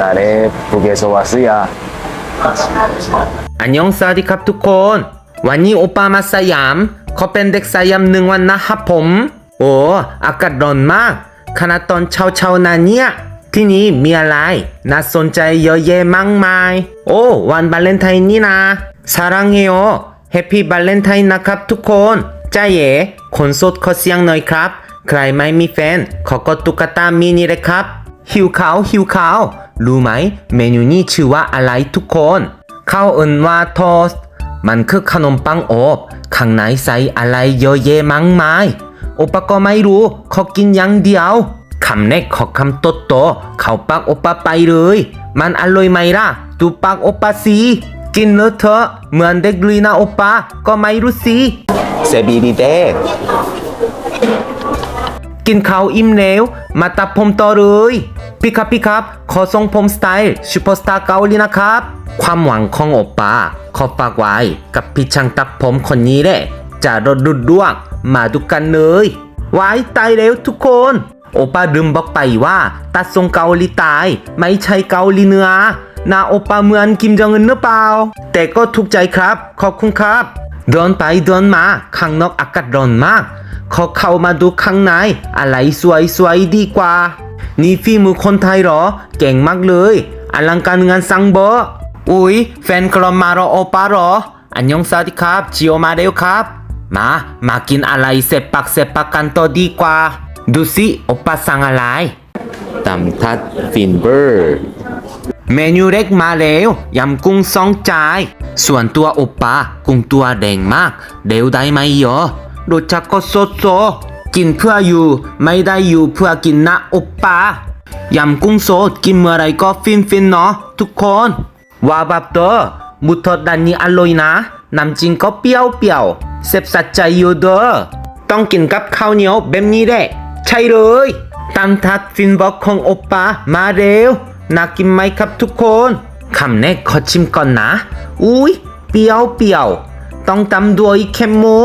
นาเร่ภูเกสวาซิยาอันยองสวัสดีครับทุกคน วันนี้โอปามาสยามเขาเป็นเด็กสยามหนึ่งวันนะครับผม โอ้อากาศร้อนมากขณะตอนเช้าเช้านาเนี่ยที่นี่มีอะไร น่าสนใจเยอะแยะมากมาย โอ้ วันบาเลนไทน์นี่นะสารังเฮโอแฮปปี้บาเลนไทน์นะครับทุกคนใจเย่คนสดขอเสียงหน่อยครับ ใครไม่มีแฟนขอกดตุ๊กตามินิเลยครับ หิวข้าวหิวข้าวรู้ไหม เมนูนี้ชื่อว่าอะไรทุกคน ข้าวเอินว่าทอส มันคือขนมปังอบข้างในใส่อะไรเยอะแยะมั้งายโอปปก็ไม่รู้ ขอกินอย่างเดียวคำแรกขอคำโตโตเข้าปากโอปาไปเลย มันอร่อยไหมล่ะ ดูปากโอปาสิกินเลอะเทอะเหมือนเด็กลีนาโอปาก็ไม่รู้สิเซบีดีเด กินข้าวอิ่มแล้ว มาตัดผมต่อเลย พี่ครับพี่ครับ ขอทรงผมสไตล์ซูเปอร์สตาร์เกาหลีนะครับ ความหวังของโอป้าขอฝากไว้กับพี่ช่างตัดผมคนนี้แหละจะรดดุดดวงมาดูกันเลยไว้ตายแล้วทุกคน โอป้าลืมบอกไปว่า ตัดทรงเกาหลีใตายไม่ใช่เกาหลีเหนือหน้าโอป้าเหมือนกิมจองอึนหรือเปล่า แต่ก็ถูกใจครับ ขอบคุณครับ เดินไปเดินมาข้างนอกอากาศร้อนมาก ขอเข้ามาดูข้างใน อะไรสวยสวยดีกว่า นี่ฝีมือคนไทยหรอ เก่งมากเลย อลังการงานสังเบออุ๊ย แฟนกลอมมารอโอปารอ อันยองสวัสดีครับจิโอมาเด้ครับ มา มากินอะไรเสพปักเสพปักกันต่อดีกว่า ดูสิโอปาสั่งอะไรตำทัดฟินเบอร์ เมนูเล็กมาแล้วยำกุ้งซองจาย ส่วนตัวโอปากุ้งตัวแดงมาก เดี๋ยวได้ไหมยอรสชาติก็สดโซกินเพื่ออยู่ ไม่ได้อยู่เพื่อกินนะโอปายำกุ้งสดกินเมื่อไรก็ฟินฟินๆเนาะทุกคนว่าแบบเตอมุทอดด้านนี้อร่อยนะน้ำจิ้มก็เปรี้ยวเปรี้ยวๆเซ็บสัดใจอยู่เด้อต้องกินกับข้าวเหนียวแบบนี้แหละใช่เลยตามทัดฟินบอกของโอปามาเร็วน่ากินไหมครับทุกคน คำแรกขอชิมก่อนนะ อุ้ยเปรี้ยวเปรี้ยวต้องตำด้วยเค็มหมู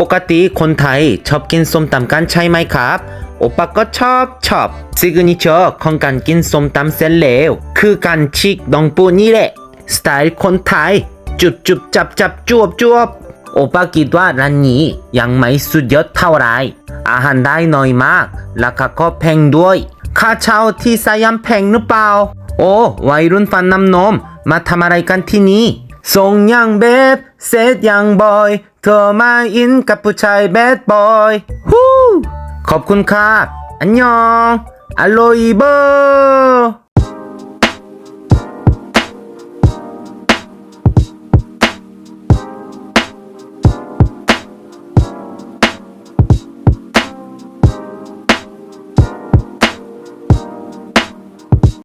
ปกติคนไทยชอบกินส้มตำกันใช่ไหมครับโอปาก็ชอบชอบซิกเนเจอร์ของการกินส้มตำเส้นเลวคือการชิกดองปูนี่แหละ สไตล์คนไทย จุบจุบจับจับจวบจวบโอปาคิดว่าร้านนี้ยังไม่สุดยอดเท่าไรอาหารได้น้อยมาก ราคาก็แพงด้วย ค่าเช่าที่สยามแพงหรือเปล่า โอ้วัยรุ่นฟันน้ำนม มาทำอะไรกันที่นี่ส่งยังเบบเซตยังบอย เธอมาอินกับผู้ชายแบดบอยฮู้ขอบคุณครับอันยองอโลอยเบอร์